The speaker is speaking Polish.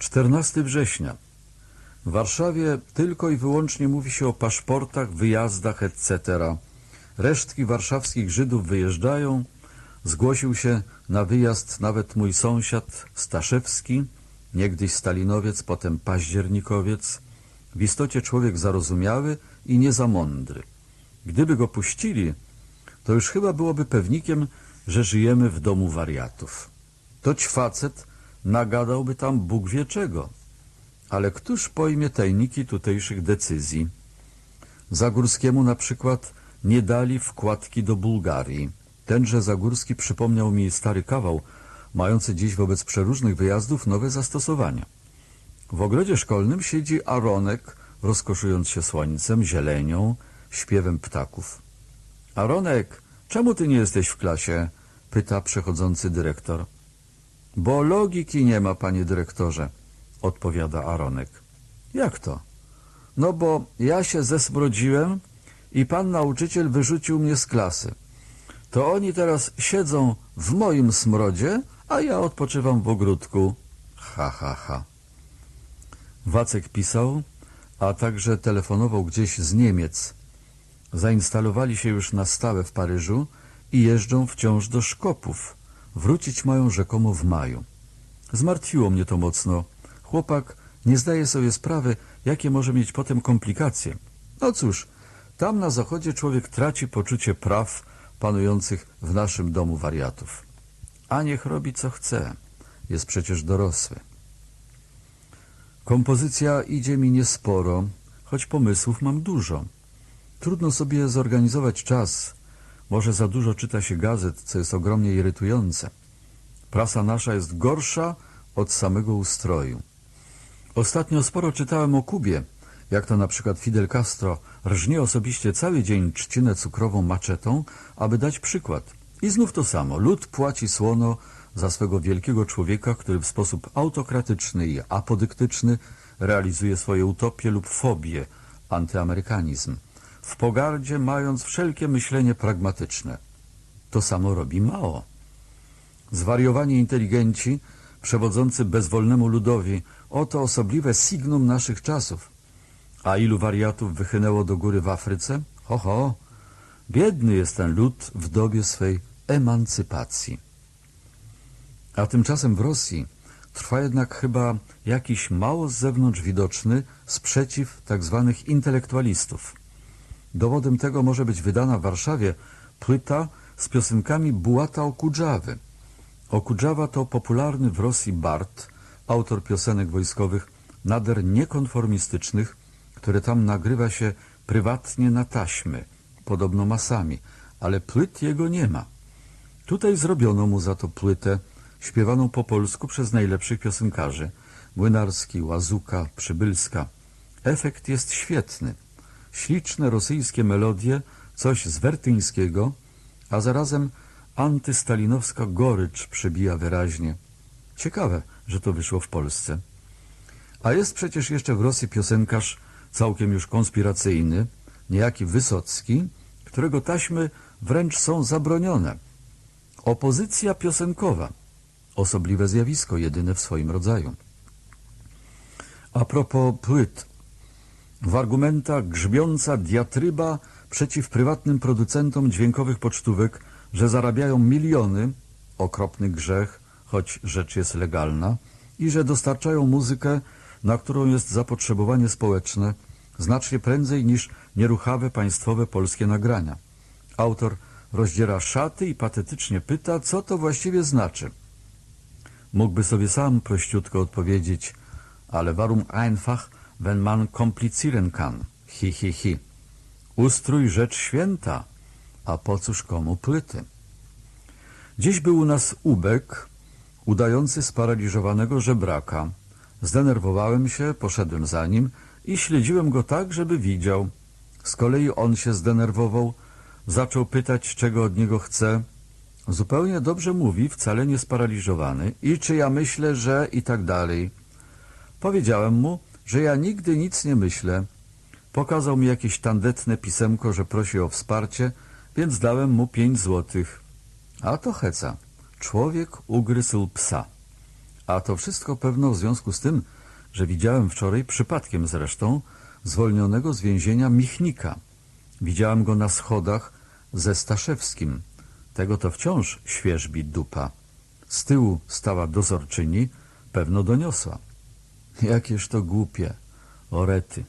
14 września. W Warszawie tylko i wyłącznie mówi się o paszportach, wyjazdach, etc. Resztki warszawskich Żydów wyjeżdżają. Zgłosił się na wyjazd nawet mój sąsiad Staszewski, niegdyś Stalinowiec, potem Październikowiec. W istocie człowiek zarozumiały i nie za mądry. Gdyby go puścili, to już chyba byłoby pewnikiem, że żyjemy w domu wariatów. Toć facet nagadałby tam Bóg wie czego. Ale któż pojmie tajniki tutejszych decyzji? Zagórskiemu na przykład nie dali wkładki do Bułgarii. Tenże Zagórski przypomniał mi stary kawał, mający dziś wobec przeróżnych wyjazdów nowe zastosowania. W ogrodzie szkolnym siedzi Aronek, rozkoszując się słońcem, zielenią, śpiewem ptaków. Aronek, czemu ty nie jesteś w klasie? pyta przechodzący dyrektor. Bo logiki nie ma, panie dyrektorze, odpowiada Aronek. Jak to? No bo ja się zesmrodziłem i pan nauczyciel wyrzucił mnie z klasy. To oni teraz siedzą w moim smrodzie, a ja odpoczywam w ogródku. Ha, ha, ha. Wacek pisał, a także telefonował gdzieś z Niemiec. Zainstalowali się już na stałe w Paryżu i jeżdżą wciąż do Szkopów. Wrócić mają rzekomo w maju. Zmartwiło mnie to mocno. Chłopak nie zdaje sobie sprawy, jakie może mieć potem komplikacje. No cóż, tam na zachodzie człowiek traci poczucie praw panujących w naszym domu wariatów. A niech robi co chce. Jest przecież dorosły. Kompozycja idzie mi niesporo, choć pomysłów mam dużo. Trudno sobie zorganizować czas. Może za dużo czyta się gazet, co jest ogromnie irytujące. Prasa nasza jest gorsza od samego ustroju. Ostatnio sporo czytałem o Kubie, jak to na przykład Fidel Castro rżnie osobiście cały dzień trzcinę cukrową maczetą, aby dać przykład. I znów to samo. Lud płaci słono za swego wielkiego człowieka, który w sposób autokratyczny i apodyktyczny realizuje swoje utopie lub fobie, antyamerykanizm, w pogardzie mając wszelkie myślenie pragmatyczne. To samo robi Mao. Zwariowani inteligenci, przewodzący bezwolnemu ludowi, oto osobliwe signum naszych czasów. A ilu wariatów wychynęło do góry w Afryce? Ho, ho! Biedny jest ten lud w dobie swej emancypacji. A tymczasem w Rosji trwa jednak chyba jakiś mało z zewnątrz widoczny sprzeciw tak zwanych intelektualistów. Dowodem tego może być wydana w Warszawie płyta z piosenkami Bułata Okudżawy. Okudżawa to popularny w Rosji bard, autor piosenek wojskowych nader niekonformistycznych, które tam nagrywa się prywatnie na taśmy, podobno masami, ale płyt jego nie ma. Tutaj zrobiono mu za to płytę, śpiewaną po polsku przez najlepszych piosenkarzy Młynarski, Łazuka, Przybylska. Efekt jest świetny. Śliczne rosyjskie melodie, coś z wertyńskiego, a zarazem antystalinowska gorycz przebija wyraźnie. Ciekawe, że to wyszło w Polsce. A jest przecież jeszcze w Rosji piosenkarz całkiem już konspiracyjny, niejaki Wysocki, którego taśmy wręcz są zabronione. Opozycja piosenkowa. Osobliwe zjawisko, jedyne w swoim rodzaju. A propos płyt. W argumentach grzmiąca diatryba przeciw prywatnym producentom dźwiękowych pocztówek, że zarabiają miliony, okropny grzech, choć rzecz jest legalna, i że dostarczają muzykę, na którą jest zapotrzebowanie społeczne, znacznie prędzej niż nieruchawe państwowe polskie nagrania. Autor rozdziera szaty i patetycznie pyta, co to właściwie znaczy. Mógłby sobie sam prościutko odpowiedzieć, ale warum einfach, wenn man komplizieren kann? Hi, hi, hi. Ustrój rzecz święta, a po cóż komu płyty? Dziś był u nas ubek, udający sparaliżowanego żebraka. Zdenerwowałem się, poszedłem za nim i śledziłem go tak, żeby widział. Z kolei on się zdenerwował, zaczął pytać, czego od niego chce. Zupełnie dobrze mówi, wcale nie sparaliżowany. I czy ja myślę, że i tak dalej. Powiedziałem mu, że ja nigdy nic nie myślę. Pokazał mi jakieś tandetne pisemko, że prosi o wsparcie, więc dałem mu pięć złotych. A to heca. Człowiek ugryzł psa. A to wszystko pewno w związku z tym, że widziałem wczoraj, przypadkiem zresztą, zwolnionego z więzienia Michnika. Widziałem go na schodach ze Staszewskim. Tego to wciąż świeżbi dupa. Z tyłu stała dozorczyni, pewno doniosła. jak je što gupja, oreti.